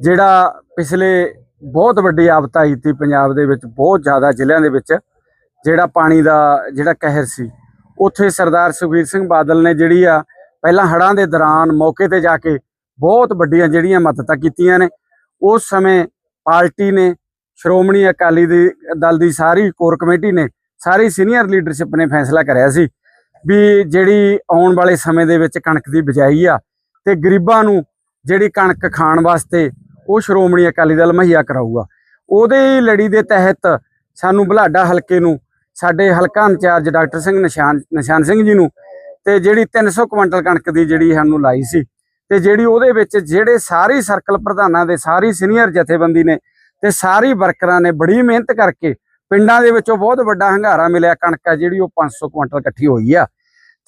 ਜਿਹੜਾ ਪਿਛਲੇ ਬਹੁਤ ਵੱਡੀ ਆਫਤ ਆਈ ਸੀ ਪੰਜਾਬ ਦੇ ਵਿੱਚ, ਬਹੁਤ ਜ਼ਿਆਦਾ ਜ਼ਿਲ੍ਹਿਆਂ ਦੇ ਵਿੱਚ, ਜਿਹੜਾ ਪਾਣੀ ਦਾ ਜਿਹੜਾ ਕਹਿਰ ਸੀ, ਉੱਥੇ ਸਰਦਾਰ ਸੁਖਬੀਰ ਸਿੰਘ ਬਾਦਲ ਨੇ ਜਿਹੜੀ ਆ ਪਹਿਲਾਂ ਹੜ੍ਹਾਂ ਦੇ ਦੌਰਾਨ ਮੌਕੇ ਤੇ ਜਾ ਕੇ ਬਹੁਤ ਵੱਡੀਆਂ ਜਿਹੜੀਆਂ ਮਦਦਾਂ ਕੀਤੀਆਂ ਨੇ, ਉਸ ਸਮੇਂ ਪਾਰਟੀ ਨੇ, ਸ਼੍ਰੋਮਣੀ ਅਕਾਲੀ ਦੀ ਦਲ ਦੀ ਸਾਰੀ ਕੋਰ ਕਮੇਟੀ ਨੇ, ਸਾਰੀ ਸੀਨੀਅਰ ਲੀਡਰਸ਼ਿਪ ਨੇ ਫੈਸਲਾ ਕਰਿਆ ਸੀ ਵੀ ਜਿਹੜੀ ਆਉਣ ਵਾਲੇ ਸਮੇਂ ਦੇ ਵਿੱਚ ਕਣਕ ਦੀ ਬਿਜਾਈ ਆ, ਤੇ ਗਰੀਬਾਂ ਨੂੰ ਜਿਹੜੀ ਕਣਕ ਖਾਣ ਵਾਸਤੇ ਉਹ ਸ਼੍ਰੋਮਣੀ ਅਕਾਲੀ ਦਲ ਮੁਹੱਈਆ ਕਰਾਊਗਾ। ਉਹਦੇ ਲੜੀ ਦੇ ਤਹਿਤ ਸਾਨੂੰ ਬੁਲਾਡਾ ਹਲਕੇ ਨੂੰ, ਸਾਡੇ ਹਲਕਾ ਇੰਚਾਰਜ ਡਾਕਟਰ ਸਿੰਘ ਨਿਸ਼ਾਨ ਨਿਸ਼ਾਨ ਸਿੰਘ ਜੀ ਨੂੰ ਤੇ ਜਿਹੜੀ 300 ਕੁਇੰਟਲ ਕਣਕ ਦੀ ਜਿਹੜੀ ਸਾਨੂੰ ਲਾਈ ਸੀ ਤੇ ਜਿਹੜੀ ਉਹਦੇ ਵਿੱਚ ਜਿਹੜੇ ਸਾਰੀ ਸਰਕਲ ਪ੍ਰਧਾਨਾਂ ਦੇ, ਸਾਰੀ ਸੀਨੀਅਰ ਜਥੇਬੰਦੀ ਨੇ ਤੇ ਸਾਰੀ ਵਰਕਰਾਂ ਨੇ ਬੜੀ ਮਿਹਨਤ ਕਰਕੇ ਪਿੰਡਾਂ ਦੇ ਵਿੱਚੋਂ ਬਹੁਤ ਵੱਡਾ ਹੰਗਾਰਾ ਮਿਲਿਆ ਕਣਕ ਆ ਜਿਹੜੀ ਉਹ 500 ਕੁਇੰਟਲ ਇਕੱਠੀ ਹੋਈ ਆ।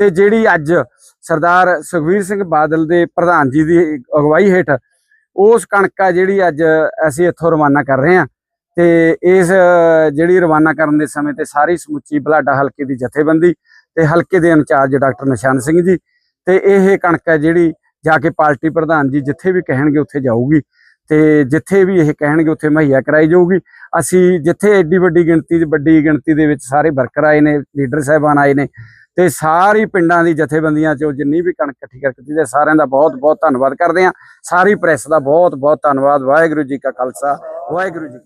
ਤੇ ਜਿਹੜੀ ਅੱਜ ਸਰਦਾਰ ਸੁਖਵੀਰ ਸਿੰਘ ਬਾਦਲ ਦੇ ਪ੍ਰਧਾਨ ਜੀ ਦੀ ਅਗਵਾਈ ਹੇਠ ਉਸ ਕਣਕ ਆ ਜਿਹੜੀ ਅੱਜ ਅਸੀਂ ਇੱਥੋਂ ਰਵਾਨਾ ਕਰ ਰਹੇ ਹਾਂ ਤੇ ਇਸ ਜਿਹੜੀ ਰਵਾਨਾ ਕਰਨ ਦੇ ਸਮੇਂ ਤੇ ਸਾਰੀ ਸਮੁੱਚੀ ਬਲਾਡਾ ਹਲਕੇ ਦੀ ਜਥੇਬੰਦੀ ਤੇ ਹਲਕੇ ਦੇ ਇੰਚਾਰਜ ਡਾਕਟਰ ਨਿਸ਼ਾਨ ਸਿੰਘ ਜੀ ਤੇ ਇਹ ਕਣਕ ਹੈ ਜਿਹੜੀ ਜਾ ਕੇ ਪਾਰਟੀ ਪ੍ਰਧਾਨ ਜੀ ਜਿੱਥੇ ਵੀ ਕਹਿਣਗੇ ਉੱਥੇ ਜਾਊਗੀ ਤੇ ਜਿੱਥੇ ਵੀ ਇਹ ਕਹਿਣਗੇ ਉੱਥੇ ਮੁਹੱਈਆ ਕਰਾਈ ਜਾਊਗੀ। ਅਸੀਂ ਜਿੱਥੇ ਐਡੀ ਵੱਡੀ ਗਿਣਤੀ ਦੀ ਵੱਡੀ ਗਿਣਤੀ ਦੇ ਵਿੱਚ ਸਾਰੇ ਵਰਕਰ ਆਏ ਨੇ, ਲੀਡਰ ਸਾਹਿਬਾਨ ਆਏ ਨੇ ਤੇ ਸਾਰੀ ਪਿੰਡਾਂ ਦੀ ਜਥੇਬੰਦੀਆਂ ਚੋਂ ਜਿੰਨੀ ਵੀ ਕਣਕ ਇਕੱਠੀ ਕਰਕੇ ਦਿੱਤੀ, ਤੇ ਸਾਰਿਆਂ ਦਾ ਬਹੁਤ ਬਹੁਤ ਧੰਨਵਾਦ ਕਰਦੇ ਹਾਂ। ਸਾਰੀ ਪ੍ਰੈਸ ਦਾ ਬਹੁਤ ਬਹੁਤ ਧੰਨਵਾਦ। ਵਾਹਿਗੁਰੂ ਜੀ ਕਾ ਖਾਲਸਾ, ਵਾਹਿਗੁਰੂ ਜੀ